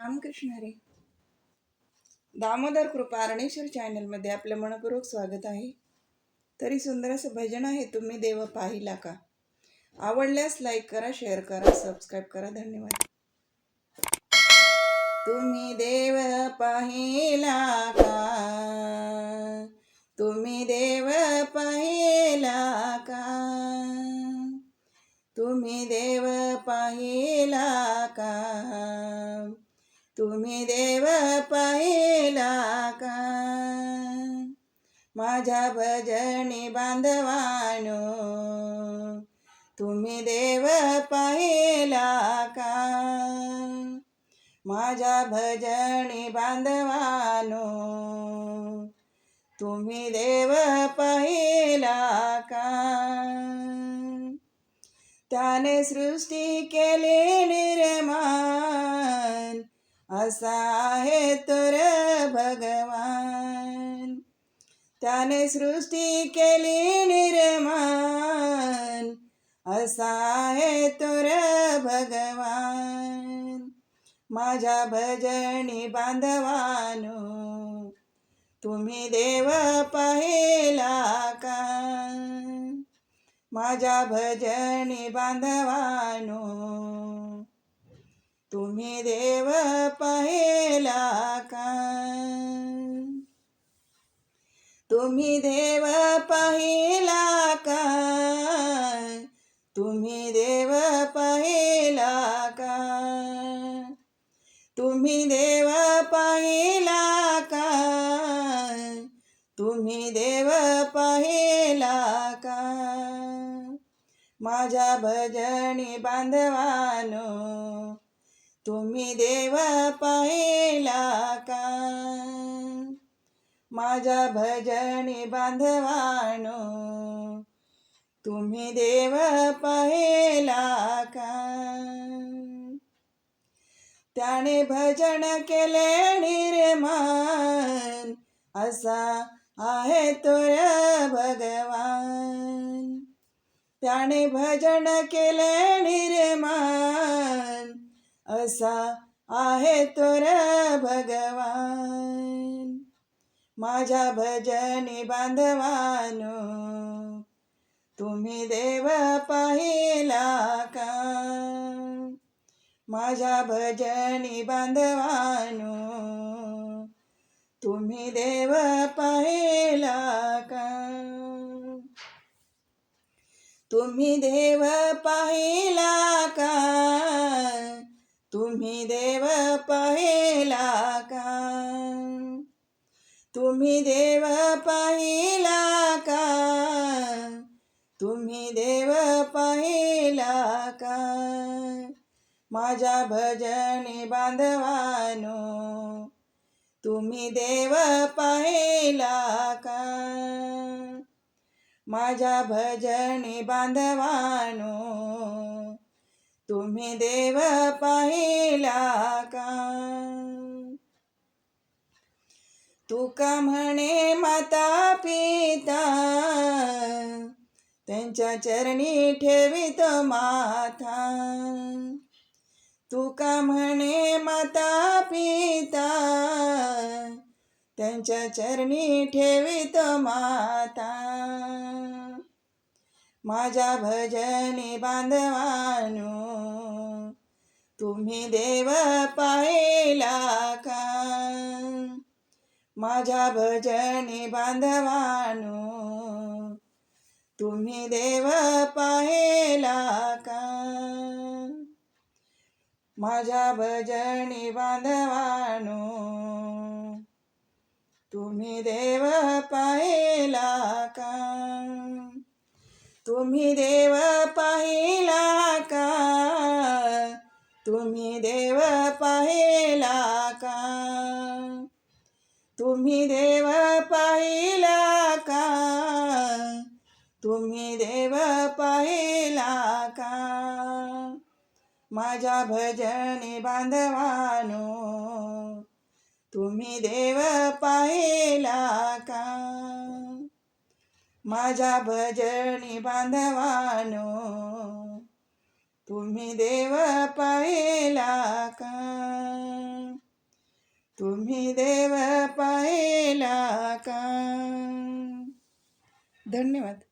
रामकृष्ण हरे. दामोदर कृपा अरणेश्वर चॅनलमध्ये आपलं मनपूर्वक स्वागत आहे. तरी सुंदर असं भजन आहे तुम्ही देव पाहिला का? आवडल्यास लाईक करा शेअर करा सबस्क्राईब करा. धन्यवाद. तुम्ही देव पाहिला का? तुम्ही देव पाहिला का? तुम्ही देव पाहिला का? तुम्ही देव पाहिला का माझ्या भजनी बांधवानो तुम्ही देव पाहिला का माझ्या भजनी बांधवानो तुम्ही देव पाहिला का त्याने सृष्टी केली निर्माण असा आहे तर भगवान. त्याने सृष्टी केली निर्माण. असा आहे तर भगवान. माझ्या भजनी बांधवानो तुम्ही देव पाहिला का? माझ्या भजनी बांधवानो तुम्ही देव पाहिला का? तुम्ही देव पाहिला का? तुम्ही देव पाहिला का? तुम्ही देव पाहिला का? तुम्ही देव पाहिला का? माझ्या भजनी बांधवानो तुम्ही देव पाहिला का? माझ्या भजनी बांधवानो तुम्ही देव पाहिला का? त्याने भजन केले निर्माण असा आहे तोर भगवान. त्याने भजन केले निर्माण असा आहे तोर भगवान. माझ्या भजनी बांधवानो तुम्ही देव पाहिला का? माझ्या भजनी बांधवानो तुम्ही देव पाहिला का? तुम्ही देव पाहिला का? तुम्ही देव पाहिला का तुम्ही देव पाहिला का तुम्ही देव पाहिला का माझ्या भजनी बांधवानो तुम्ही देव पाहिला का माझ्या भजनी बांधवानो तुम्ही देव पाहिला का? तुका म्हणे माता पिता त्यांच्या चरणी ठेवित माथा तुका म्हणे माता पिता त्यांच्या चरणी ठेवित माता. माझ्या भजनी बांधवानो तुम्ही देव पाहिला का? माझ्या भजनी बांधवानो तुम्ही देव पाहिला का? माझ्या भजनी बांधवानो तुम्ही देव पाहिला का? तुम्ही देव पाहिला का? तुम्ही देव पाहिला का? तुम्ही देव पाहिला का? तुम्ही देव पाहिला का? माझ्या भजनी बांधवानो तुम्ही देव पाहिला का? माझ्या भजनी बांधवानो तुम्ही देव पाहिला का? तुम्ही देव पाहिला का? धन्यवाद.